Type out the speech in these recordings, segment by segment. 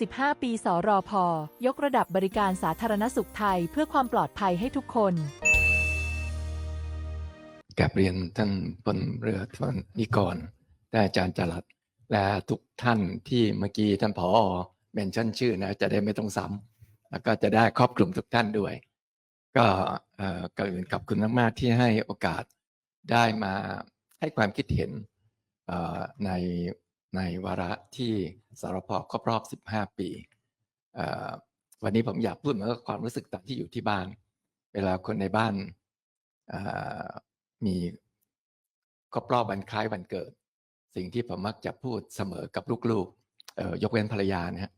15 ปีสรพยกระดับบริการสาธารณสุขไทยเพื่อความปลอดภัยให้ทุกคนกราบเรียนท่านพลเรือทวนนิกรและอาจารย์จรัสและทุกท่านที่เมื่อกี้ท่านผอเมนชั่นชื่อนะจะได้ไม่ต้องซ้ำแล้วก็จะได้ครอบคลุมทุกท่านด้วย ก็เอ่อก่อนอื่นขอบคุณมากๆที่ให้โอกาสได้มาให้ความคิดเห็นเอ่อในในวาระที่ สารพครบรอบ 15 ปี วันนี้ผมอยากพูดเหมือนกับความรู้สึกตอนที่อยู่ที่บ้าน เวลาคนในบ้านมีครบรอบวันคล้ายวันเกิด สิ่งที่ผมมักจะพูดเสมอกับลูกๆยกเว้นภรรยานะฮะ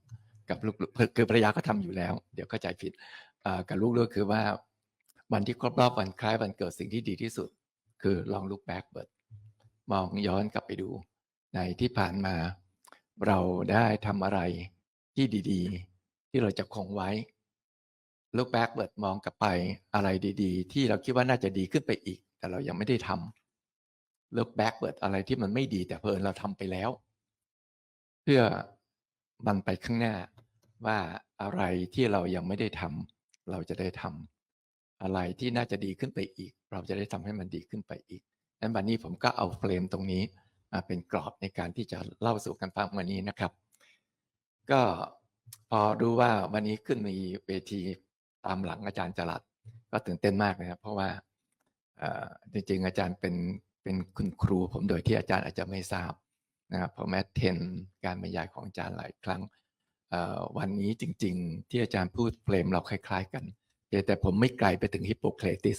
กับลูกๆคือภรรยาก็ทำอยู่แล้ว เดี๋ยวเข้าใจผิดกับลูกๆคือว่าวันที่ครบรอบวันคล้ายวันเกิดสิ่งที่ดีที่สุด คือลองลุกแบ็กเบิร์ดมองย้อนกลับไปดูในที่ผ่านมา เราได้ทำอะไรที่ดี ๆ ที่เราจะคงไว้ look backward มองกลับไปอะไรดี ๆ ที่เราคิดว่าน่าจะดีขึ้นไปอีก แต่เรายังไม่ได้ทำ look backward อะไรที่มันไม่ดีแต่เพลินเราทำไปแล้ว เพื่อมันไปข้างหน้าว่าอะไรที่เรายังไม่ได้ทำเราจะได้ทำอะไรที่น่าจะดีขึ้นไปอีก เราจะได้ทำให้มันดีขึ้นไปอีกนั้นวันนี้ผมก็เอาเฟรมตรงนี้ เป็นกรอบในการที่จะเล่าสู่กันฟังวันนี้นะครับ ก็พอรู้ว่าวันนี้ขึ้นมีเวทีตามหลังอาจารย์จรัดก็ตื่นเต้นมากนะครับ เพราะว่าจริงๆอาจารย์เป็นเป็นคุณครูผมโดยที่อาจารย์อาจจะไม่ทราบนะครับผมแอดเทนการบรรยายของอาจารย์หลายครั้งวันนี้จริง ๆ ที่อาจารย์พูดเฟรมเราคล้าย ๆ กันแต่ผมไม่ไกลไปถึงฮิปโปเครติส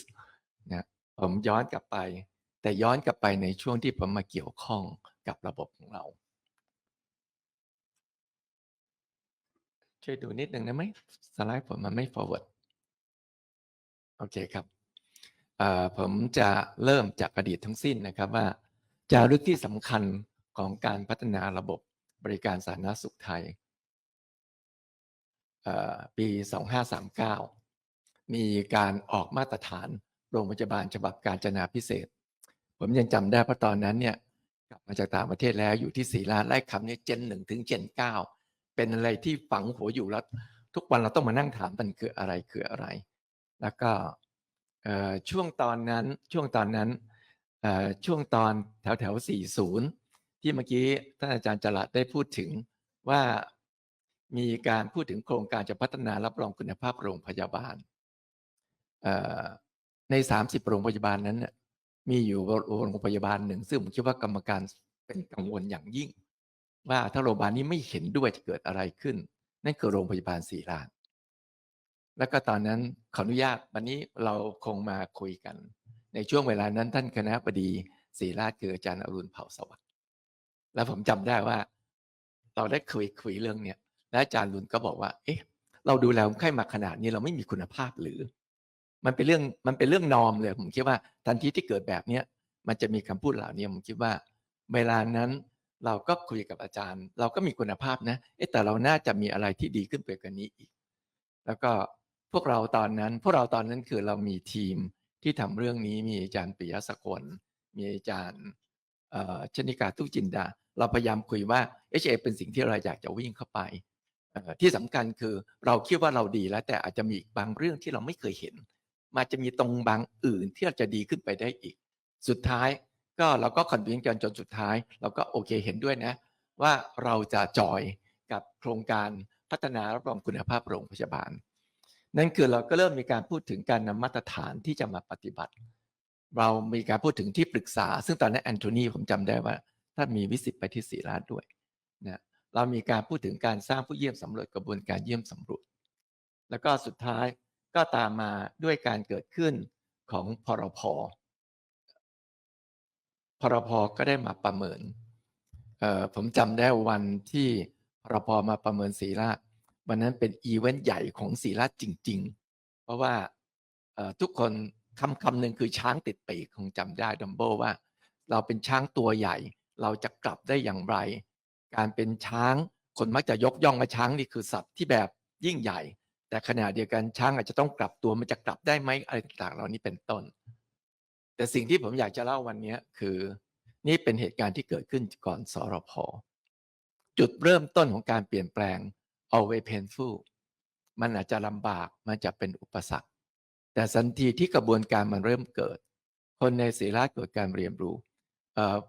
นะผมย้อนกลับไป แต่ย้อนกลับไปในช่วงที่ผมมาเกี่ยวข้องกับระบบของเรา ช่วยดูนิดหนึ่งได้ไหมสไลด์ผมมันไม่ forward โอเคครับผมจะเริ่มจากอดีตทั้งสิ้นนะครับว่าจารึกที่สำคัญของการพัฒนาระบบบริการสาธารณสุขไทยเอ่อปี 2539 มีการออกมาตรฐานโรงพยาบาลฉบับการจนาพิเศษ ผมยังจำได้เพราะตอนนั้นเนี่ยกลับมาจากต่างประเทศแล้วอยู่ที่ศรีราไล่คำนี้เจนหนึ่งถึงเจนเก้าเป็นอะไรที่ฝังหัวอยู่แล้วทุกวันเราต้องมานั่งถามมันคืออะไรคืออะไร แล้วก็ช่วงตอนนั้นช่วงตอนนั้นช่วงตอนแถวแถว40 ที่เมื่อกี้ท่านอาจารย์จรัสได้พูดถึงว่ามีการพูดถึงโครงการจะพัฒนารับรองคุณภาพโรงพยาบาลใน 30 โรงพยาบาลนั้น มีอยู่โรงพยาบาลหนึ่ง ซึ่งผมคิดว่ากรรมการเป็นกังวลอย่างยิ่ง ว่าถ้าโรงพยาบาลนี้ไม่เห็นด้วยจะเกิดอะไรขึ้น นั่นคือโรงพยาบาลศรีราชแล้วก็ตอนนั้นขออนุญาตวันนี้เราคงมาคุยกัน ในช่วงเวลานั้นท่านคณะบดีศรีราชคืออาจารย์อรุณเผ่าสวัสดิ์แล้วผมจำได้ว่า เราได้คุยคุยเรื่องเนี้ยและอาจารย์รุณก็บอกว่า เอ๊ะ เราดูแลคนไข้มาขนาดนี้เราไม่มีคุณภาพหรือ มันเป็นเรื่องมันเป็นเรื่องนอมเลย ผมคิดว่าทันทีที่เกิดแบบเนี้ยมันจะมีคำพูดเหล่านี้ผมคิดว่า เวลานั้นเราก็คุยกับอาจารย์ เราก็มีคุณภาพนะแต่เราน่าจะมีอะไรที่ดีขึ้นไปกว่านี้อีก แล้วก็พวกเราตอนนั้น พวกเราตอนนั้นคือเรามีทีมที่ทำเรื่องนี้มีอาจารย์ปิยะสกลมีอาจารย์ชนิกาทุกจินดา เราพยายามคุยว่า HA เอเป็นสิ่งที่เราอยากจะวิ่งเข้าไปที่สำคัญคือเราคิดว่าเราดีแล้ว แต่อาจจะมีบางเรื่องที่เราไม่เคยเห็น มันจะมีตรงบางอื่นที่เราจะดีขึ้นไปได้อีก สุดท้ายก็เราก็คอนวินกันจนสุดท้าย เราก็โอเคเห็นด้วยนะ ว่าเราจะจอยกับโครงการพัฒนารับรองคุณภาพโรงพยาบาล นั่นคือเราก็เริ่มมีการพูดถึงการนำมาตรฐานที่จะมาปฏิบัติ เรามีการพูดถึงที่ปรึกษา ซึ่งตอนนั้นแอนโทนีผมจำได้ว่าท่านมีวิสิตไปที่ศรีราชด้วยนะเรามีการพูดถึงการสร้างผู้เยี่ยมสำรวจกระบวนการเยี่ยมสำรวจ แล้วก็สุดท้าย ก็ตามมาด้วยการเกิดขึ้นของพรพพรพก็ได้มาประเมิน ผมจำได้วันที่พรพมาประเมินศรีราชวันนั้นเป็นอีเวนต์ใหญ่ของศรีราชจริง ๆ เพราะว่าทุกคนคำคำหนึ่งคือช้างติดปีกคงจำได้ดัมโบว่า เราเป็นช้างตัวใหญ่ เราจะกลับได้อย่างไร การเป็นช้างคนมักจะยกย่องว่าช้างนี่คือสัตว์ที่แบบยิ่งใหญ่ แต่ขณะเดียวกันช้างอาจจะต้องกลับตัวมันจะกลับได้ไหมอะไรต่างๆเหล่านี้เป็นต้น แต่สิ่งที่ผมอยากจะเล่าวันนี้คือ นี่เป็นเหตุการณ์ที่เกิดขึ้นก่อนสรพจุดเริ่มต้นของการเปลี่ยนแปลง always painful มันอาจจะลำบากมันจะเป็นอุปสรรค แต่สันทีที่กระบวนการมันเริ่มเกิด คนในศิริราชเกิดการเรียนรู้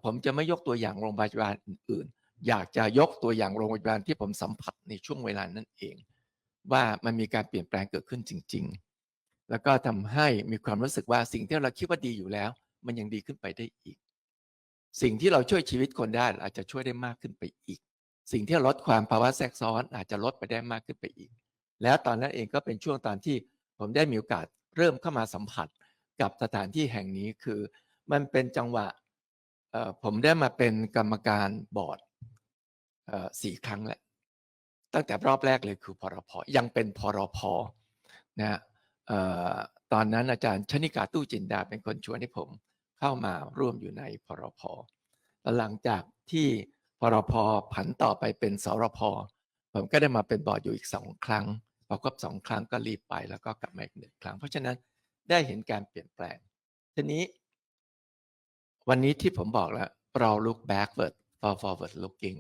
ผมจะไม่ยกตัวอย่างโรงพยาบาลอื่น ๆ อยากจะยกตัวอย่างโรงพยาบาลที่ผมสัมผัสในช่วงเวลานั้นเอง ว่ามันมีการเปลี่ยนแปลงเกิดขึ้นจริง ๆ แล้วก็ทำให้มีความรู้สึกว่าสิ่งที่เราคิดว่าดีอยู่แล้ว มันยังดีขึ้นไปได้อีก สิ่งที่เราช่วยชีวิตคนได้อาจจะช่วยได้มากขึ้นไปอีก สิ่งที่ลดความภาวะแทรกซ้อนอาจจะลดไปได้มากขึ้นไปอีก แล้วตอนนั้นเองก็เป็นช่วงตอนที่ผมได้มีโอกาสเริ่มเข้ามาสัมผัสกับสถานที่แห่งนี้คือ มันเป็นจังหวะผมได้มาเป็นกรรมการบอร์ดสี่ครั้งแล้ว ตั้งแต่รอบแรกเลยคือพรพยังเป็นพรพนะออตอนนั้นอาจารย์ชนิกาตู้จินดาเป็นคนชวนให้ผมเข้ามาร่วมอยู่ในพรพหลังจากที่พรพผันต่อไปเป็นสรพผมก็ได้มาเป็นบอร์ดอยู่อีกสองครั้งพอครบสองครั้งก็รีบไปแล้วก็กลับมาอีกหนึ่งครั้ง เพราะฉะนั้นได้เห็นการเปลี่ยนแปลงทีนี้ วันนี้ที่ผมบอกแล้วเรา look backward for forward looking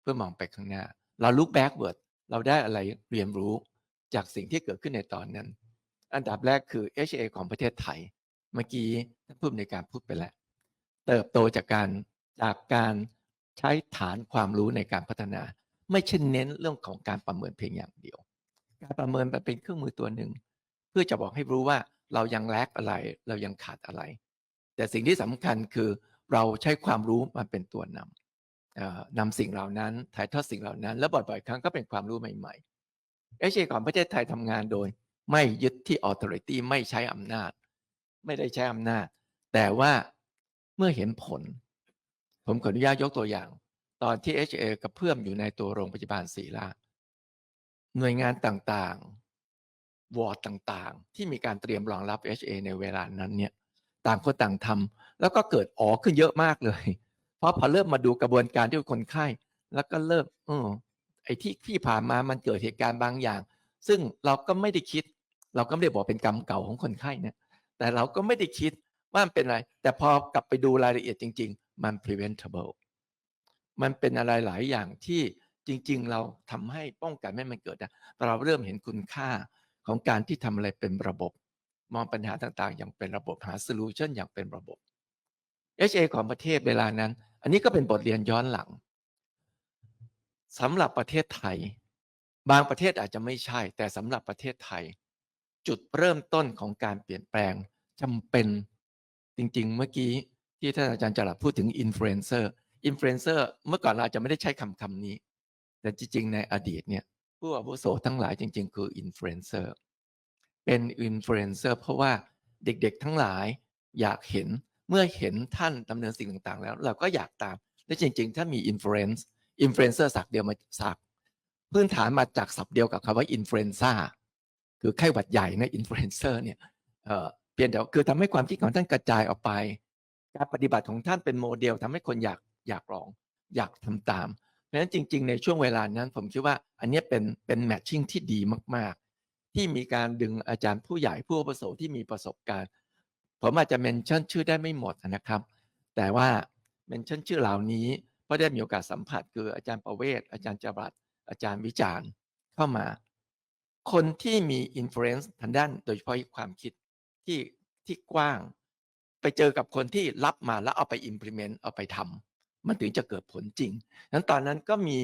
เพื่อมองไปข้างหน้า เรา look backward เราได้อะไรเรียนรู้จากสิ่งที่เกิดขึ้นในตอนนั้น อันดับแรกคือ HA ของประเทศไทย เมื่อกี้ท่านผู้ในการพูดไปแล้ว เติบโตจากการจากการใช้ฐานความรู้ในการพัฒนา ไม่ใช่เน้นเรื่องของการประเมินเพียงอย่างเดียว การประเมินมันเป็นเครื่องมือตัวหนึ่ง เพื่อจะบอกให้รู้ว่าเรายังแลกอะไรเรายังขาดอะไร แต่สิ่งที่สำคัญคือเราใช้ความรู้มาเป็นตัวนำเอ่อ นำสิ่งเหล่านั้นถ่ายทอดสิ่งเหล่านั้น แล้วบ่อยๆครั้งก็เป็นความรู้ใหม่ๆเอชเอของประเทศไทยทำงานโดย ไม่ยึดที่ authority ไม่ใช้อำนาจ ไม่ได้ใช้อำนาจ แต่ว่าเมื่อเห็นผล ผมขออนุญาตยกตัวอย่าง ตอนที่ HA กระเพื่อมอยู่ในตัวโรงพยาบาลศรีราชหน่วยงานต่างๆ วอร์ดต่างๆ ที่มีการเตรียมรองรับ HA ในเวลานั้นเนี่ย ต่างคนต่างทำแล้วก็เกิดอ๋อขึ้นเยอะมากเลย ราะพอเริ่มมาดูกระบวนการที่คนไข้ แล้วก็เริ่มอไอ้ที่ที่ผ่านมามันเกิดเหตุการณ์บางอย่าง ซึ่งเราก็ไม่ได้คิด เราก็ไม่ได้บอกเป็นกรรมเก่าของคนไข้เนี่ยแต่เราก็ไม่ได้คิดว่ามันเป็นอะไร แต่พอกลับไปดูรายละเอียดจริง ๆ มัน preventable มันเป็นอะไรหลายอย่างที่จริง ๆ เราทำให้ป้องกันไม่ให้มันเกิดนะเราเริ่มเห็นคุณค่าของการที่ทำอะไรเป็นระบบ มองปัญหาต่างๆ อย่างเป็นระบบหา solution อย่างเป็นระบบ HA ของประเทศเวลานั้น อันนี้ก็เป็นบทเรียนย้อนหลังสำหรับประเทศไทย บางประเทศอาจจะไม่ใช่ แต่สำหรับประเทศไทย จุดเริ่มต้นของการเปลี่ยนแปลงจำเป็นจริง ๆ เมื่อกี้ที่ท่านอาจารย์จรัสพูดถึงอินฟลูเอนเซอร์อินฟลูเอนเซอร์เมื่อก่อนเราอาจจะไม่ได้ใช้คำคำนี้ แต่จริง ๆ ในอดีตเนี่ยผู้อาวุโสทั้งหลายจริง ๆ คืออินฟลูเอนเซอร์เป็นอินฟลูเอนเซอร์เพราะว่าเด็กๆทั้งหลายอยากเห็น เมื่อเห็นท่านดำเนินสิ่งต่างๆ แล้ว เราก็อยากตาม และจริงๆ ถ้ามีอินฟลูเอนซ์อินฟลูเอนเซอร์สักเดียวมาสักพื้นฐานมาจากศัพท์เดียวกับคำว่าอินฟลูเอนซ่าคือไข้หวัดใหญ่นะอินฟลูเอนเซอร์เนี่ยเอ่อเปลี่ยนแต่คือทำให้ความคิดของท่านกระจายออกไป การปฏิบัติของท่านเป็นโมเดลทำให้คนอยากอยากลอง อยากทำตาม เพราะฉะนั้นจริง ๆ ในช่วงเวลานั้น ผมคิดว่าอันนี้เป็นเป็นแมทชิ่งที่ดีมาก ๆ ที่มีการดึงอาจารย์ผู้ใหญ่ผู้อาวุโสที่มีประสบการณ์ ผมอาจจะเมนชั่นชื่อได้ไม่หมดนะครับ แต่ว่าเมนชั่นชื่อเหล่านี้เพราะได้มีโอกาสสัมผัสคืออาจารย์ประเวศ อาจารย์จรัสอาจารย์วิจารณ์เข้ามา คนที่มีอิทธิพลทางด้านโดยเฉพาะความคิดที่ที่กว้าง ไปเจอกับคนที่รับมาแล้วเอาไป implement เอาไปทำมันถึงจะเกิดผลจริงนั้นตอนนั้นก็มี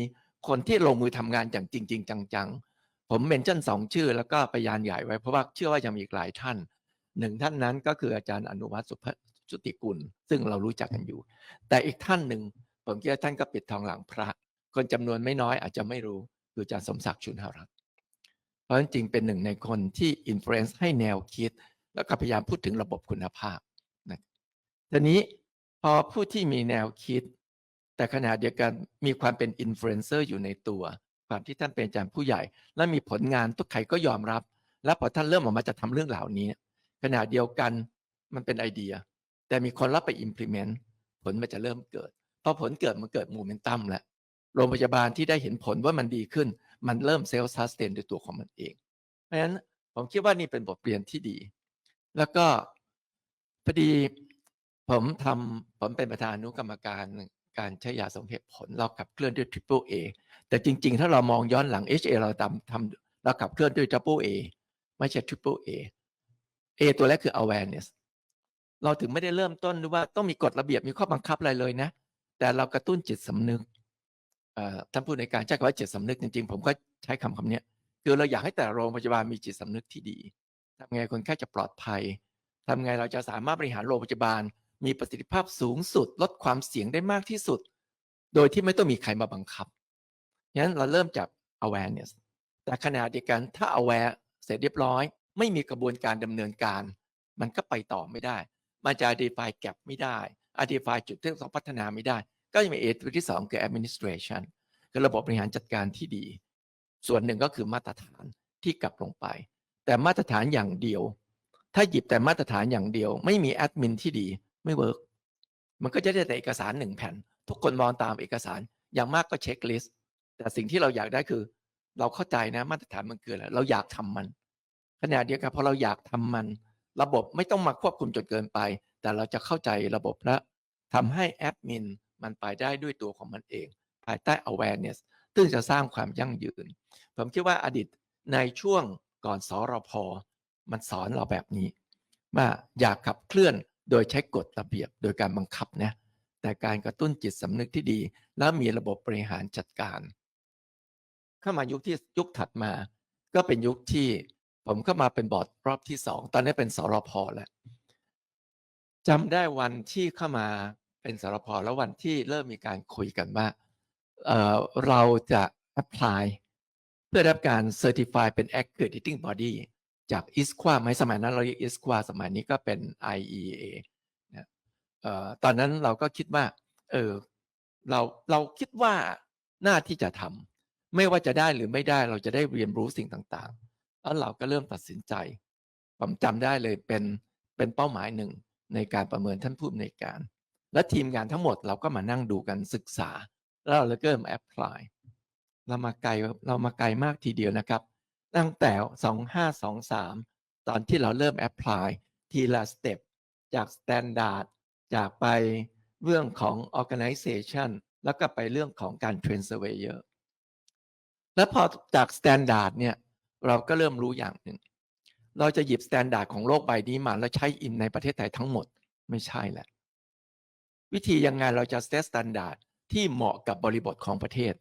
คนที่ลงมือทำงานอย่างจริง ๆ จังๆ ผมเมนชั่นสองชื่อแล้วก็พยานใหญ่ไว้เพราะว่าเชื่อว่ายังมีอีกหลายท่าน หนึ่งท่านนั้นก็คืออาจารย์อนุวัฒน์สุภสุติกุล ซึ่งเรารู้จักกันอยู่ แต่อีกท่านหนึ่งผมคิดว่าท่านก็ปิดทองหลังพระ คนจำนวนไม่น้อยอาจจะไม่รู้คืออาจารย์สมศักดิ์ชุนหรัตน์เพราะฉะนั้นจริงเป็นหนึ่งในคนที่อิ f ฟ u เ n นซ์ให้แนวคิด แล้วก็พยายามพูดถึงระบบคุณภาพนะทีนี้พอผู้ที่มีแนวคิด แต่ขณะเดียวกันมีความเป็นอินฟลูเอนเซอร์อยู่ในตัว ความที่ท่านเป็นอาจารย์ผู้ใหญ่ และมีผลงานทุกใครก็ยอมรับ และพอท่านเริ่มออกมาจะทำเรื่องเหล่านี้ ขณะเดียวกันมันเป็นไอเดีย แต่มีคนรับไป implement ผลมันจะเริ่มเกิดพอผลเกิดมันเกิดโมเมนตัมแล้วโรงพยาบาลที่ได้เห็นผลว่ามันดีขึ้น มันเริ่มเซลล์ซัสเตนด้วยตัวของมันเอง เพราะฉะนั้นผมคิดว่านี่เป็นบทเรียนที่ดี แล้วก็พอดีผมทำผมเป็นประธานอนุกรรมการการใช้ยาสมเหตุผล เราขับเคลื่อนด้วย Triple A แต่จริง ๆ ถ้าเรามองย้อนหลัง HA เราทำทำเราขับเคลื่อนด้วย Double A ไม่ใช่ Triple A A ตัวแรกคือ awareness เราถึงไม่ได้เริ่มต้นด้วยว่าต้องมีกฎระเบียบมีข้อบังคับอะไรเลยนะ แต่เรากระตุ้นจิตสำนึกท่านผู้ในการใช้คำว่าจิตสำนึกจริงๆ ผมก็ใช้คำคำนี้คือเราอยากให้แต่โรงพยาบาลมีจิตสำนึกที่ดีทำไงคนไข้จะปลอดภัยทำไงเราจะสามารถบริหารโรงพยาบาล มีประสิทธิภาพสูงสุด ลดความเสี่ยงได้มากที่สุด โดยที่ไม่ต้องมีใครมาบังคับงั้นเราเริ่มจาก awareness แต่ขณะเดียวกันถ้า aware เสร็จเรียบร้อย ไม่มีกระบวนการดำเนินการ มันก็ไปต่อไม่ได้ มันจะ identify gap ไม่ได้ identify จุดที่ต้องพัฒนาไม่ได้ ก็จะมี A ตัวที่สองคือ administration คือระบบบริหารจัดการที่ดี ส่วนหนึ่งก็คือมาตรฐานที่กลับลงไป แต่มาตรฐานอย่างเดียว ถ้าหยิบแต่มาตรฐานอย่างเดียว ไม่มีแอดมินที่ดีไม่เวิร์กมันก็จะได้แต่เอกสารหนึ่งแผ่น ทุกคนมองตามเอกสารอย่างมากก็เช็คลิสต์แต่สิ่งที่เราอยากได้คือ เราเข้าใจนะมาตรฐานมันคืออะไรเราอยากทำมัน ขณะเดียวกันพอเราอยากทำมัน ระบบไม่ต้องมาควบคุมจนเกินไป แต่เราจะเข้าใจระบบและทำให้แอดมินมันไปได้ด้วยตัวของมันเอง ภายใต้ awareness ซึ่งจะสร้างความยั่งยืน ผมคิดว่าอดีตในช่วงก่อนสอรพมันสอนเราแบบนี้ ว่าอยากขับเคลื่อนโดยใช้กฎระเบียบโดยการบังคับนะแต่การกระตุ้นจิตสำนึกที่ดี แล้วมีระบบบริหารจัดการ เข้ามายุคที่ยุคถัดมา ก็เป็นยุคที่ ผมเข้ามาเป็นบอร์ดรอบที่สองตอนนี้เป็นสรพแล้วจำได้วันที่เข้ามาเป็นสรพแล้ววันที่เริ่มมีการคุยกันว่าเเราจะ apply เพื่อรับการ certify เป็น accrediting body จาก ISQA ไหมสมัยนั้นเราเรียก ISQA สมัยนี้ก็เป็น IEA นะออตอนนั้นเราก็คิดว่า เออเราเราคิดว่าหน้าที่จะทำไม่ว่าจะได้หรือไม่ได้เราจะได้เรียนรู้สิ่งต่างๆ แล้วเราก็เริ่มตัดสินใจ ผมจำได้เลยเป็นเป็นเป้าหมายหนึ่งในการประเมินท่านผู้อำนวยการ และทีมงานทั้งหมดเราก็มานั่งดูกันศึกษา แล้วเราเริ่มแอพพลายเรามาไกลเรามาไกลมากทีเดียวนะครับ ตั้งแต่ 2523 ตอนที่เราเริ่มแอพพลายทีละสเต็ปจาก Standard จากไปเรื่องของ Organization แล้วก็ไปเรื่องของการ Train Surveyor แล้วพอจาก Standard เนี่ย เราก็เริ่มรู้อย่างหนึ่ง เราจะหยิบ Standard ของโลกใบนี้มาแล้วใช้อินในประเทศไทยทั้งหมดไม่ใช่แหละ วิธียังไงเราจะ set standard ที่เหมาะกับบริบทของประเทศ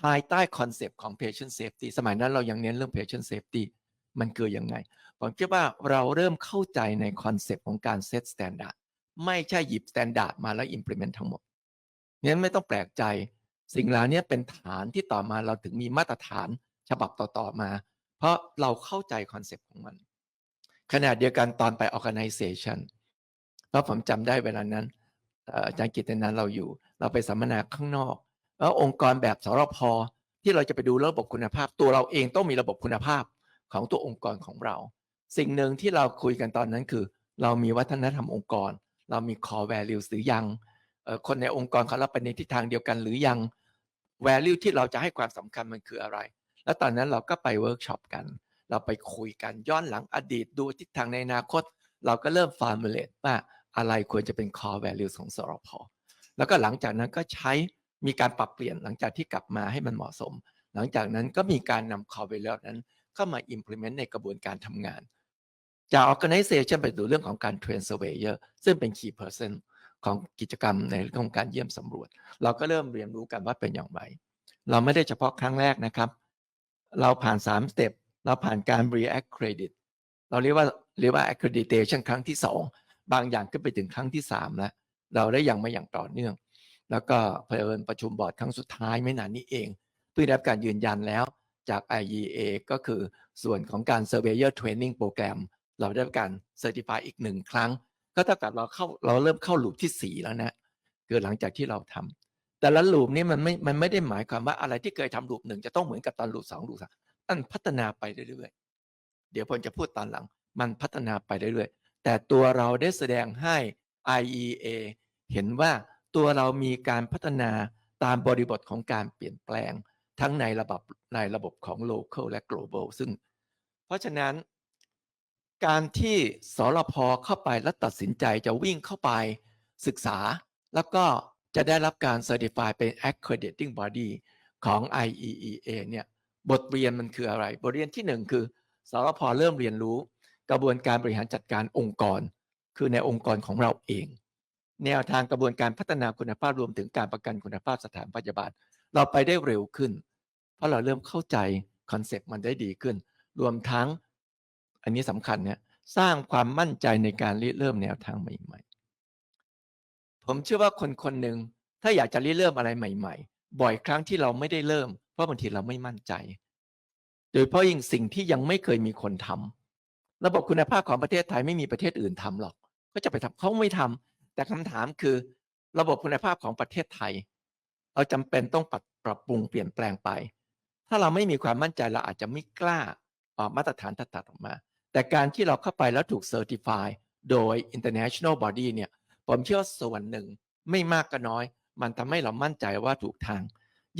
ภายใต้คอนเซปต์ของ patient safety สมัยนั้นเรายังเน้นเรื่อง patient safety มันคือยังไง ผมคิดว่าเราเริ่มเข้าใจในคอนเซปต์ของการ set standard ไม่ใช่หยิบ standard มาแล้ว implement ทั้งหมดนั้นไม่ต้องแปลกใจ สิ่งเหล่านี้เป็นฐานที่ต่อมาเราถึงมีมาตรฐานฉบับต่อๆมา ราะเราเข้าใจคอนเซปต์ของมัน ขณะเดียวกันตอนไป organization เพราะผมจำได้เวลานั้นอาจารย์กิตนั้นเราอยู่ เราไปสัมมนาข้างนอกแล้วองค์กรแบบสรพที่เราจะไปดูระบบคุณภาพ ตัวเราเองต้องมีระบบคุณภาพของตัวองค์กรของเรา สิ่งหนึ่งที่เราคุยกันตอนนั้นคือ เรามีวัฒนธรรมองค์กร เรามี core values หรือยังคนในองค์กรเขาเราไปในทิศทางเดียวกันหรือยัง value ที่เราจะให้ความสำคัญมันคืออะไร แล้วตอนนั้นเราก็ไปเวิร์กช็อปกัน เราไปคุยกันย้อนหลังอดีตดูทิศทางในอนาคต เราก็เริ่ม formulate ว่าอะไรควรจะเป็น core value ของสรพแล้วก็หลังจากนั้นก็ใช้มีการปรับเปลี่ยนหลังจากที่กลับมาให้มันเหมาะสม หลังจากนั้นก็มีการนำ core value นั้นเข้ามา implement ในกระบวนการทำงาน จาก organization ไปดูเรื่องของการ train surveyor ซึ่งเป็น key person ของกิจกรรมในเรื่องของการเยี่ยมสำรวจ เราก็เริ่มเรียนรู้กันว่าเป็นอย่างไร เราไม่ได้เฉพาะครั้งแรกนะครับ เราผ่าน3 step เราผ่านการ re-accredit เราเรียกว่าเรียกว่า accreditation ครั้งที่ 2 บางอย่างก็ไปถึงครั้งที่ 3 แล้ว เราได้อยังมาอย่างต่อเนื่อง แล้วก็เพลินประชุมบอร์ดครั้งสุดท้ายไม่นานนี้เอง เพื่อได้รับการยืนยันแล้วจาก IEA ก็คือส่วนของการ Surveyor Training Program เราได้รับการ Certify อีกหนึ่งครั้ง ก็เท่ากับเราเข้าเราเริ่มเข้าลูปที่ 4 แล้วนะเกิดหลังจากที่เราทำ แต่ละลูปนี้มันไม่มันไม่ได้หมายความว่าอะไรที่เคยทำลูปหนึ่งจะต้องเหมือนกับตอนลูปสองลูปสามมันพัฒนาไปเรื่อยๆเดี๋ยวผมจะพูดตอนหลัง มันพัฒนาไปเรื่อยๆแต่ตัวเราได้แสดงให้ IEA เห็นว่าตัวเรามีการพัฒนาตามบริบทของการเปลี่ยนแปลงทั้งในระบบในระบบของ local และ global ซึ่ง เพราะฉะนั้นการที่สรพเข้าไปและตัดสินใจจะวิ่งเข้าไปศึกษา แล้วก็ จะได้รับการ Certify เป็น Accrediting Body ของ IEEA เนี่ยบทเรียนมันคืออะไร บทเรียนที่หนึ่งคือสรพเริ่มเรียนรู้กระบวนการบริหารจัดการองค์กร คือในองค์กรของเราเอง แนวทางกระบวนการพัฒนาคุณภาพรวมถึงการประกันคุณภาพสถานพยาบาล เราไปได้เร็วขึ้น เพราะเราเริ่มเข้าใจคอนเซปต์มันได้ดีขึ้น รวมทั้งอันนี้สำคัญเนี่ยสร้างความมั่นใจในการริเริ่มแนวทางใหม่ๆ ผมเชื่อว่าคนคนหนึ่งถ้าอยากจะริเริ่มอะไรใหม่ๆ บ่อยครั้งที่เราไม่ได้เริ่ม เพราะบางทีเราไม่มั่นใจ โดยเฉพาะยิ่งสิ่งที่ยังไม่เคยมีคนทำระบบคุณภาพของประเทศไทยไม่มีประเทศอื่นทำหรอก ก็จะไปทำเขาไม่ทำแต่คำถามคือ ระบบคุณภาพของประเทศไทย เราจำเป็นต้องปรับปรับปรุงเปลี่ยนแปลงไป ถ้าเราไม่มีความมั่นใจเราอาจจะไม่กล้าออกมาตรฐานตัดออกมา แต่การที่เราเข้าไปแล้วถูกเซอร์ติฟายโดย international body เนี่ย ผมเชื่อส่วนหนึ่งไม่มากก็น้อย มันทำให้เรามั่นใจว่าถูกทาง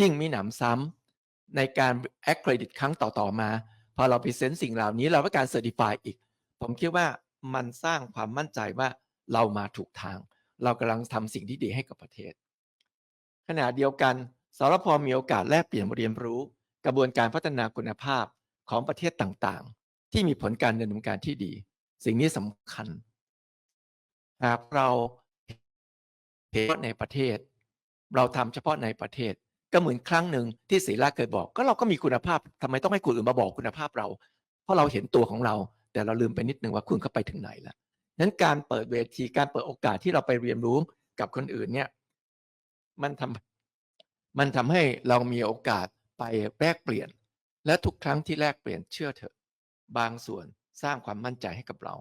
ยิ่งมีหนำซ้ำในการ accredit ครั้งต่อๆมา พอเราพรีเซนต์สิ่งเหล่านี้เราก็การเซอร์ติฟายอีก ผมคิดว่ามันสร้างความมั่นใจว่าเรามาถูกทาง เรากำลังทำสิ่งที่ดีให้กับประเทศ ขณะเดียวกันสรพมีโอกาสแลกเปลี่ยนเรียนรู้ กระบวนการพัฒนาคุณภาพของประเทศต่างๆ ที่มีผลการดำเนินการที่ดี สิ่งนี้สำคัญ หากเราเห็นในประเทศ เราทำเฉพาะในประเทศ ก็เหมือนครั้งหนึ่งที่ศรีราเคยบอกก็เราก็มีคุณภาพทำไมต้องให้คนอื่นมาบอกคุณภาพเรา เพราะเราเห็นตัวของเรา แต่เราลืมไปนิดนึงว่าคุณเข้าไปถึงไหนแล้วนั้นการเปิดเวทีการเปิดโอกาสที่เราไปเรียนรู้กับคนอื่นเนี่ยมันทำมันทำให้เรามีโอกาสไปแลกเปลี่ยน และทุกครั้งที่แลกเปลี่ยนเชื่อเถอะ บางส่วนสร้างความมั่นใจให้กับเรา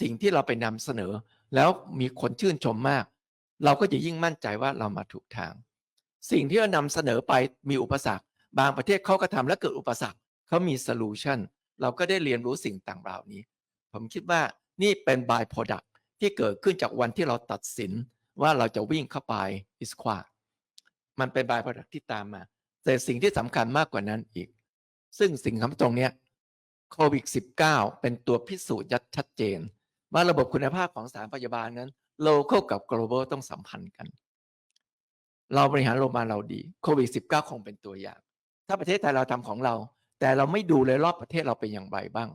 สิ่งที่เราไปนำเสนอ แล้วมีคนชื่นชมมาก เราก็จะยิ่งมั่นใจว่าเรามาถูกทาง สิ่งที่เรานำเสนอไปมีอุปสรรค บางประเทศเขาก็ทำแล้วเกิดอุปสรรคเขามีโซลูชันเราก็ได้เรียนรู้สิ่งต่างเหล่านี้ ผมคิดว่านี่เป็น by product ที่เกิดขึ้นจากวันที่เราตัดสินว่าเราจะวิ่งเข้าไปอิสความันเป็น by product ที่ตามมา แต่สิ่งที่สำคัญมากกว่านั้นอีก ซึ่งสิ่งคำตรงเนี้ยโควิด -19 เป็นตัวพิสูจน์ยัดชัดเจน ว่าระบบคุณภาพของสถานพยาบาลนั้น local กับ global ต้องสัมพันธ์กัน เราบริหารโรงพยาบาลเราดีโควิด -19 คงเป็นตัวอย่าง ถ้าประเทศไทยเราทำของเรา แต่เราไม่ดูเลยรอบประเทศเราเป็นอย่างไรบ้าง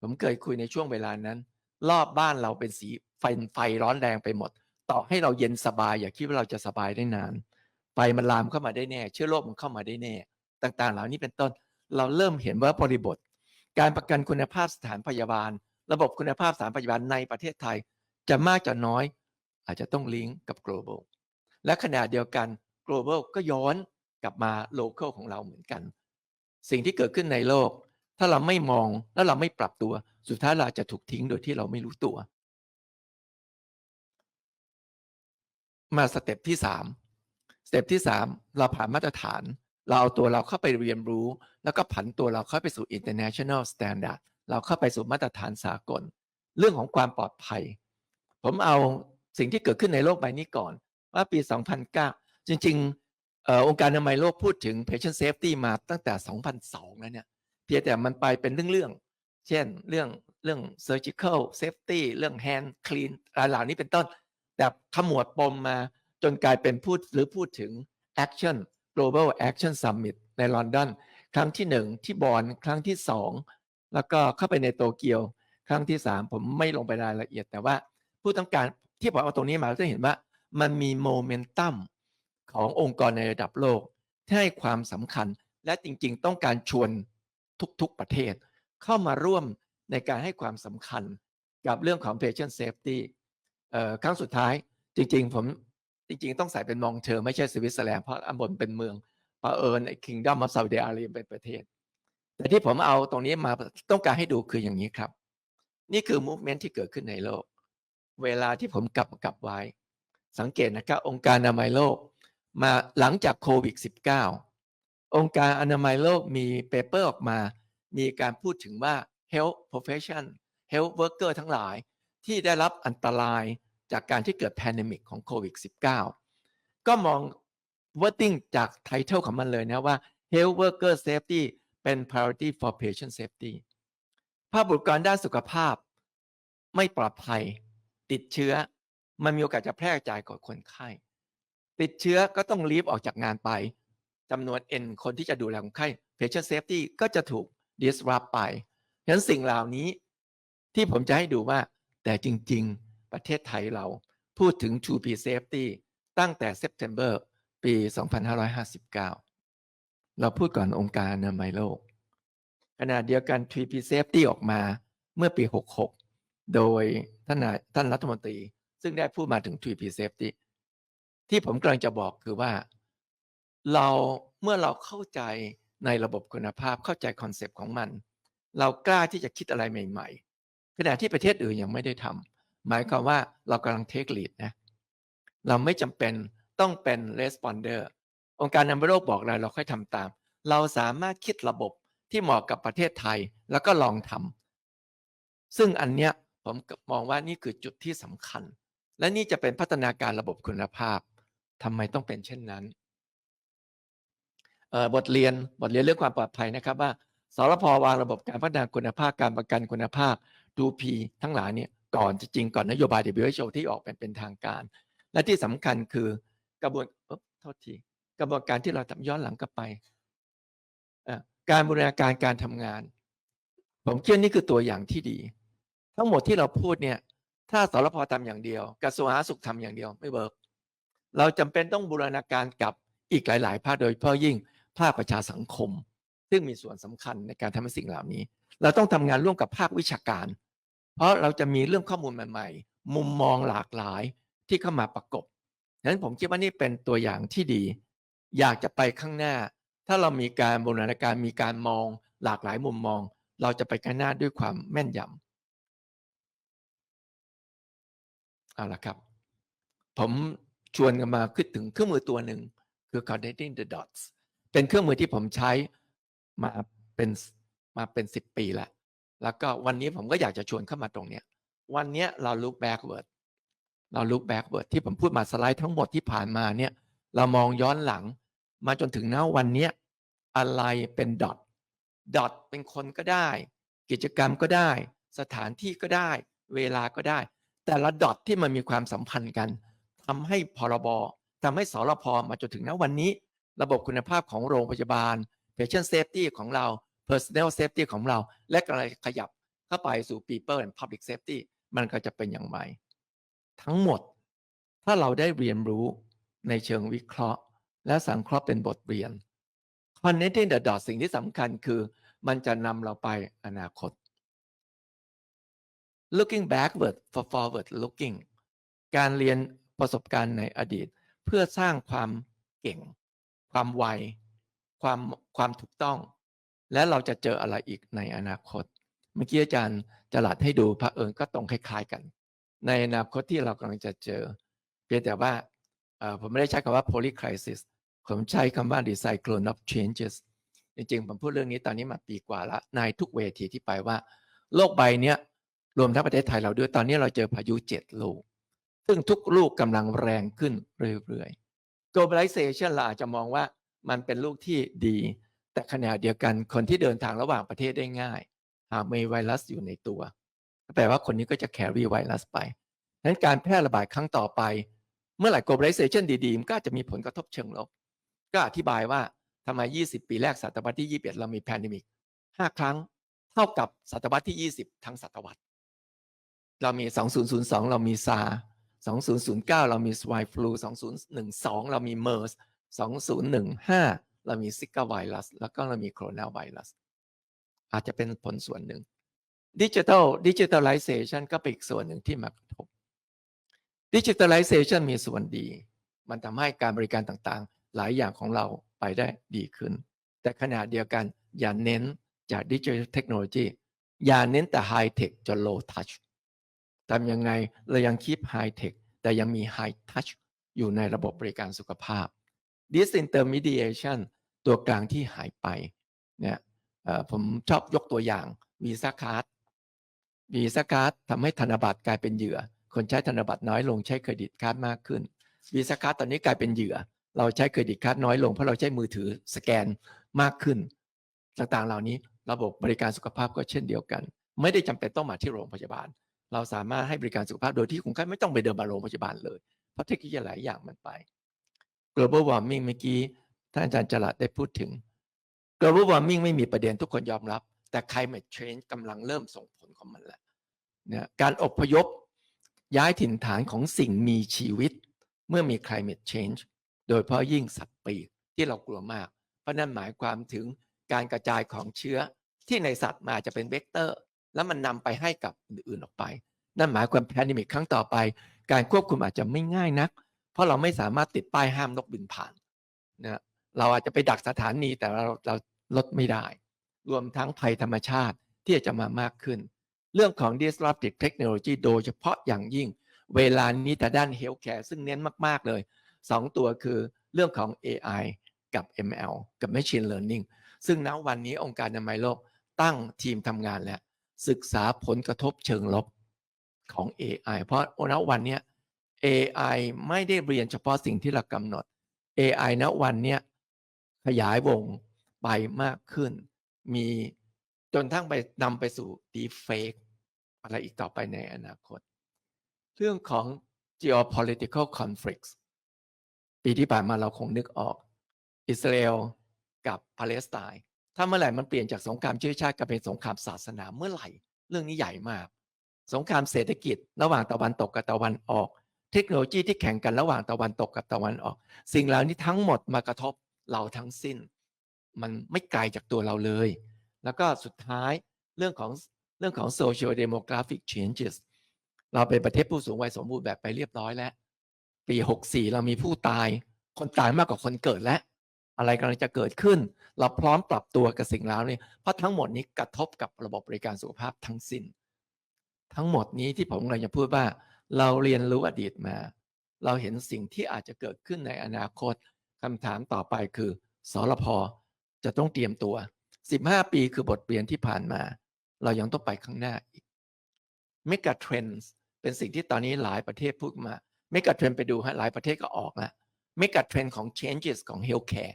ผมเคยคุยในช่วงเวลานั้น รอบบ้านเราเป็นสีไฟไฟร้อนแรงไปหมด ต่อให้เราเย็นสบาย อย่าคิดว่าเราจะสบายได้นานไฟมันลามเข้ามาได้แน่ เชื้อโรคมันเข้ามาได้แน่ ต่างๆ เหล่านี้เป็นต้น เราเริ่มเห็นว่าบริบท การประกันคุณภาพสถานพยาบาล ระบบคุณภาพสานพยาบาลในประเทศไทย จะมากจะน้อย อาจจะต้องลิงก์กับ global และขณะเดียวกัน global ก็ย้อนกลับมา local ของเราเหมือนกัน สิ่งที่เกิดขึ้นในโลก ถ้าเราไม่มองแล้วเราไม่ปรับตัวสุดท้ายเราจะถูกทิ้งโดยที่เราไม่รู้ตัว มาสเต็ปที่สามสเต็ปที่สามเราผ่านมาตรฐาน เราเอาตัวเราเข้าไปเรียนรู้ แล้วก็ผันตัวเราเข้าไปสู่ international standard เราเข้าไปสู่มาตรฐานสากล เรื่องของความปลอดภัย ผมเอาสิ่งที่เกิดขึ้นในโลกใบนี้ก่อน ว่าปี 2009 จริงๆอองค์การอนามัยโลกพูดถึง patient safety มาตั้งแต่ 2002 แล้วเนี่ย เพียงแต่มันไปเป็นเรื่องๆ เช่นเรื่องเรื่อง surgical safety เรื่อง hand clean อะไรเหล่านี้เป็นต้น แต่ขมวดปมมาจนกลายเป็นพูดหรือพูดถึง action global action summit ในลอนดอนครั้งที่หนึ่งที่บอนครั้งที่สอง แล้วก็เข้าไปในโตเกียวครั้งที่สามผมไม่ลงไปรายละเอียด แต่ว่าผู้ต้องการที่ผมเอาตรงนี้มาจะเห็นว่ามันมีโมเมนตัมขององค์กรในระดับโลก ที่ให้ความสำคัญและจริงๆ ต้องการชวนทุกๆประเทศ เข้ามาร่วมในการให้ความสำคัญกับเรื่องของ patient safety ครั้งสุดท้ายจริงๆ ผมจริงๆ ต้องใส่เป็นมองเชอร์ไม่ใช่สวิตเซอร์แลนด์เพราะอันบนเป็นเมืองเอิญไอ้ Kingdom of Saudi Arabia เป็นประเทศ แต่ที่ผมเอาตรงนี้มาต้องการให้ดูคืออย่างนี้ครับ นี่คือ movement ที่เกิดขึ้นในโลก เวลาที่ผมกลับกลับไว้ สังเกตนะครับ องค์การอนามัยโลก มาหลังจากโควิด -19 องค์การอนามัยโลกมีเปเปอร์ออกมา มีการพูดถึงว่า health profession health worker ทั้งหลาย ที่ได้รับอันตรายจากการที่เกิดแพนดมิกของโควิด -19 ก็มอง wording จากไทเท l e ของมันเลยนะว่า health worker safety เป็น priority for patient safety ภาพบุคลากรด้านสุขภาพไม่ปลอดภัย ติดเชื้อ มันมีโอกาสจะแพร่กระจายกับคนไข้ ติดเชื้อก็ต้องรีบออกจากงานไปจำนวน N คนที่จะดูแลคนไข้ patient safety ก็จะถูก disrupt ไปฉะนั้นสิ่งเหล่านี้ที่ผมจะให้ดูว่า แต่จริง ๆ ประเทศไทยเราพูดถึง 2P safety ตั้งแต่ September ปี 2559 เราพูดก่อนองค์การอนามัยโลก ขณะเดียวกัน 3P safety ออกมาเมื่อปี 66 โดยท่านนายท่านรัฐมนตรี ซึ่งได้พูดมาถึง 3P safety ที่ผมกำลังจะบอกคือว่า เราเมื่อเราเข้าใจในระบบคุณภาพเข้าใจคอนเซปต์ของมัน เรากล้าที่จะคิดอะไรใหม่ๆ ขณะที่ประเทศอื่นยังไม่ได้ทำหมายความว่าเรากำลังเทคลีดนะ เราไม่จำเป็นต้องเป็น responder องค์การอนามัยโลกบอกอะไรเราค่อยทำตาม เราสามารถคิดระบบที่เหมาะกับประเทศไทยแล้วก็ลองทำซึ่งอันเนี้ยผมมองว่านี่คือจุดที่สำคัญ และนี่จะเป็นพัฒนาการระบบคุณภาพทำไมต้องเป็นเช่นนั้นบทเรียนบทเรียนเรื่องความปลอดภัยนะครับว่าสรพวางระบบการพัฒนาคุณภาพการประกันคุณภาพดูพีทั้งหลายเนี่ยก่อนจะจริงก่อนนโยบาย WHO ที่ออกเป็นเป็นทางการ และที่สำคัญคือกระบวนโทษที ระบวนการที่เราทำย้อนหลังกลับไป การบูรณาการการทำงาน ผมคิดว่านี่คือตัวอย่างที่ดี ทั้งหมดที่เราพูดเนี่ย ถ้าสรพทำอย่างเดียวกระทรวงสาธารณสุขทำอย่างเดียวไม่เวิร์กเราจำเป็นต้องบูรณาการกับอีกหลาย ๆ ภาคโดยเฉพาะยิ่งภาคประชาสังคม ซึ่งมีส่วนสำคัญในการทำให้สิ่งเหล่านี้ เราต้องทำงานร่วมกับภาควิชาการ เพราะเราจะมีเรื่องข้อมูลใหม่ ๆ มุมมองหลากหลายที่เข้ามาประกบฉะนั้นผมคิดว่านี่เป็นตัวอย่างที่ดี อยากจะไปข้างหน้า ถ้าเรามีการบูรณาการมีการมองหลากหลายมุมมอง เราจะไปข้างหน้าด้วยความแม่นยำเอาละครับ ผมชวนกันมาคิดถึงเครื่องมือตัวหนึ่งคือ connecting the dots เป็นเครื่องมือที่ผมใช้มาเป็นมาเป็นสิบปีแล้ว แล้วก็วันนี้ผมก็อยากจะชวนเข้ามาตรงเนี้ย วันนี้เรา look backward เรา look backward ที่ผมพูดมาสไลด์ทั้งหมดที่ผ่านมาเนี่ย เรามองย้อนหลัง มาจนถึงณวันนี้อะไรเป็นดอทดอทเป็นคนก็ได้ กิจกรรมก็ได้ สถานที่ก็ได้ เวลาก็ได้ แต่ละดอทที่มันมีความสัมพันธ์กันทำให้พรบทำให้สรพมาจนถึงณวันนี้ ระบบคุณภาพของโรงพยาบาล patient safety ของเรา personal safety ของเรา และกำลังขยับเข้าไปสู่ people and public safety มันก็จะเป็นอย่างไรทั้งหมด ถ้าเราได้เรียนรู้ในเชิงวิเคราะห์ และสังเคราะห์เป็นบทเรียน connecting the dots สิ่งที่สำคัญคือ มันจะนำเราไปอนาคต looking backward for forward looking การเรียนประสบการณ์ในอดีต เพื่อสร้างความเก่ง ความไว ความความถูกต้อง และเราจะเจออะไรอีกในอนาคต เมื่อกี้อาจารย์จลัดให้ดูพระเอิญก็ตรงคล้ายๆกัน ในอนาคตที่เรากำลังจะเจอ เพียงแต่ว่าผมไม่ได้ใช้คำว่า polycrisis ผมใช้คำว่า the cyclone of changes จริงๆ ผมพูดเรื่องนี้ตอนนี้มาปีกว่าละในทุกเวทีที่ไปว่า โลกใบเนี้ยรวมทั้งประเทศไทยเราด้วยตอนนี้เราเจอพายุเจ็ดลูก ซึ่งทุกลูกกำลังแรงขึ้นเรื่อยๆ globalization เราอาจจะมองว่ามันเป็นลูกที่ดี แต่ขณะเดียวกันคนที่เดินทางระหว่างประเทศได้ง่าย หากมีไวรัสอยู่ในตัวแปลว่าคนนี้ก็จะ carry ไวรัสไปดังนั้นการแพร่ระบาดครั้งต่อไป เมื่อไหร่ globalization ดีๆ มันก็จะมีผลกระทบเชิงลบ ก็อธิบายว่าทำไม 20 ปีแรกศตวรรษที่ 21 เรามีแพนดิมิก 5 ครั้ง เท่ากับศตวรรษที่ 20 ทั้งศตวรรษ เรามี 2002 เรามีซา2009 เรามีสวายฟลู2012 เรามีเมอร์ส2015 เรามีซิกาไวรัส แล้วก็เรามีโคโรนาไวรัส อาจจะเป็นผลส่วนหนึ่งดิจิทัลดิจิทัลไลเซชันก็เป็นอีกส่วนหนึ่งที่มากระทบดิจิทัลไลเซชันมีส่วนดี มันทำให้การบริการต่าง หลายอย่างของเราไปได้ดีขึ้น แต่ขณะเดียวกันอย่าเน้นจากดิจิทัลเทคโนโลยีอย่าเน้นแต่ไฮเทคจนโลทัชทำยังไงเรายังคีปไฮเทคแต่ยังมีไฮทัชอยู่ในระบบบริการสุขภาพ disintermediation ตัวกลางที่หายไปเนี่ยผมชอบยกตัวอย่างวีซ่าคาร์ดวีซ่าคาร์ดทำให้ธนบัตรกลายเป็นเหยื่อ คนใช้ธนบัตรน้อยลงใช้เครดิตการ์ดมากขึ้นวีซ่าคาร์ดตอนนี้กลายเป็นเหยื่อ เราใช้เครดิตการ์ดน้อยลงเพราะเราใช้มือถือสแกนมากขึ้น ต่างๆเหล่านี้ระบบบริการสุขภาพก็เช่นเดียวกัน ไม่ได้จำเป็นต้องมาที่โรงพยาบาล เราสามารถให้บริการสุขภาพโดยที่คนไข้ไม่ต้องไปเดินมาโรงพยาบาลเลย เพราะเทคโนโลยีหลายอย่างมันไป global warming เมื่อกี้ท่านอาจารย์จรัสได้พูดถึง global warming ไม่มีประเด็นทุกคนยอมรับ แต่ climate change กำลังเริ่มส่งผลของมันแล้วนี่ยการอพยพย้ายถิ่นฐานของสิ่งมีชีวิต เมื่อมี climate change โดยเฉพาะยิ่งสัตว์ปีกที่เรากลัวมาก เพราะนั่นหมายความถึงการกระจายของเชื้อที่ในสัตว์มาจะเป็นเวกเตอร์ แล้วมันนำไปให้กับอื่นๆออกไป นั่นหมายความแพนิมิกครั้งต่อไป การควบคุมอาจจะไม่ง่ายนัก เพราะเราไม่สามารถติดป้ายห้ามนกบินผ่านนะเราอาจจะไปดักสถานีแต่เราเราลดไม่ได้ รวมทั้งภัยธรรมชาติที่จะมามากขึ้น เรื่องของ disruptive technology โดยเฉพาะอย่างยิ่ง เวลานี้แต่ด้าน healthcare ซึ่งเน้นมาก ๆ เลย 2ตัวคือเรื่องของ AI กับ ML กับ Machine Learning ซึ่งณวันนี้องค์การอนามัยโลกตั้งทีมทำงานแล้ว ศึกษาผลกระทบเชิงลบของ AI เพราะณวันนี้ AI ไม่ได้เรียนเฉพาะสิ่งที่เรากำหนด AI ณวันนี้ขยายวงไปมากขึ้น มีจนทั้งไปนำไปสู่ deepfake อะไรอีกต่อไปในอนาคต เรื่องของ geopolitical conflicts ปีที่ผ่านมาเราคงนึกออกอิสราเอลกับปาเลสไตน์ถ้าเมื่อไหร่มันเปลี่ยนจากสงครามเชื้อชาติกลายเป็นสงครามศาสนาเมื่อไหร่ เรื่องนี้ใหญ่มาก สงครามเศรษฐกิจ ระหว่างตะวันตกกับตะวันออก เทคโนโลยีที่แข่งกันระหว่างตะวันตกกับตะวันออก สิ่งเหล่านี้ทั้งหมดมากระทบเราทั้งสิ้น มันไม่ไกลจากตัวเราเลย แล้วก็สุดท้ายเรื่องของเรื่องของ social demographic changes เราเป็นประเทศผู้สูงวัยสมบูรณ์แบบไปเรียบร้อยแล้ว ปี64เรามีผู้ตาย คนตายมากกว่าคนเกิดแล้วอะไรกำลังจะเกิดขึ้น เราพร้อมปรับตัวกับสิ่งเหล่านี้เพราะทั้งหมดนี้กระทบกับระบบบริการสุขภาพทั้งสิ้น ทั้งหมดนี้ที่ผมกำลังจะพูดว่า เราเรียนรู้อดีตมา เราเห็นสิ่งที่อาจจะเกิดขึ้นในอนาคตคำถามต่อไปคือสรพจะต้องเตรียมตัว 15 ปีคือบทเรียนที่ผ่านมา เรายังต้องไปข้างหน้าอีก m e g a trends เป็นสิ่งที่ตอนนี้หลายประเทศพูดมา m e g a trend ไปดูฮะหลายประเทศก็ออกแล้ว m e g a trend ของ changes ของ healthcare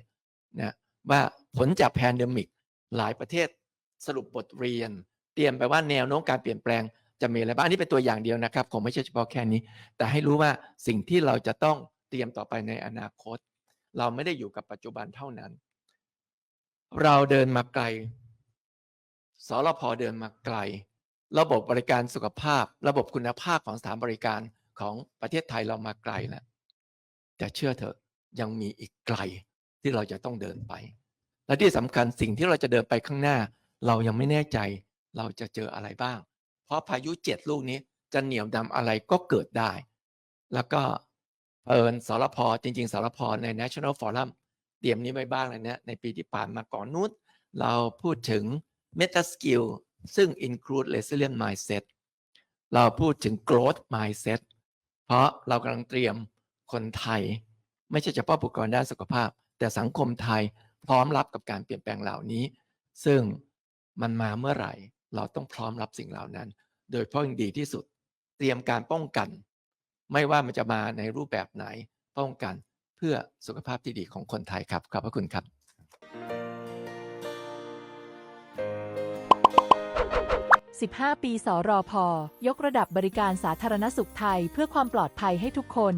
นะว่าผลจาก pandemic หลายประเทศสรุปบทเรียน เตรียมไปว่าแนวโน้มการเปลี่ยนแปลงจะมีอะไรบ้าง อันนี้เป็นตัวอย่างเดียวนะครับคงไม่ใช่เฉพาะแค่นี้ แต่ให้รู้ว่าสิ่งที่เราจะต้องเตรียมต่อไปในอนาคต เราไม่ได้อยู่กับปัจจุบันเท่านั้น เราเดินมาไกลสรพเดินมาไกล ระบบบริการสุขภาพ ระบบคุณภาพของสถานบริการ ของประเทศไทยเรามาไกลแล้วแต่เชื่อเถอะยังมีอีกไกลที่เราจะต้องเดินไป และที่สำคัญสิ่งที่เราจะเดินไปข้างหน้า เรายังไม่แน่ใจเราจะเจออะไรบ้าง เพราะพายุเจ็ดลูกนี้จะเหนี่ยวดำอะไรก็เกิดได้ แล้วก็เอิญสรพจริง ๆสรพใน National Forum เตรียมนี้ไว้บ้างเลยเนี่ยในปีที่ผ่านมาก่อนนู้นเราพูดถึง Meta Skill ซึ่ง include resilient mindset เราพูดถึง growth mindset เพราะเรากำลังเตรียมคนไทย ไม่ใช่เฉพาะบุคลากรด้านสุขภาพ แต่สังคมไทยพร้อมรับกับการเปลี่ยนแปลงเหล่านี้ ซึ่งมันมาเมื่อไหร่ เราต้องพร้อมรับสิ่งเหล่านั้น โดยเฉพาะอย่างดีที่สุด เตรียมการป้องกัน ไม่ว่ามันจะมาในรูปแบบไหนป้องกัน เพื่อสุขภาพที่ดีของคนไทยครับขอบพระคุณครับ 15 ปีสรพยกระดับบริการสาธารณสุขไทยเพื่อความปลอดภัยให้ทุกคน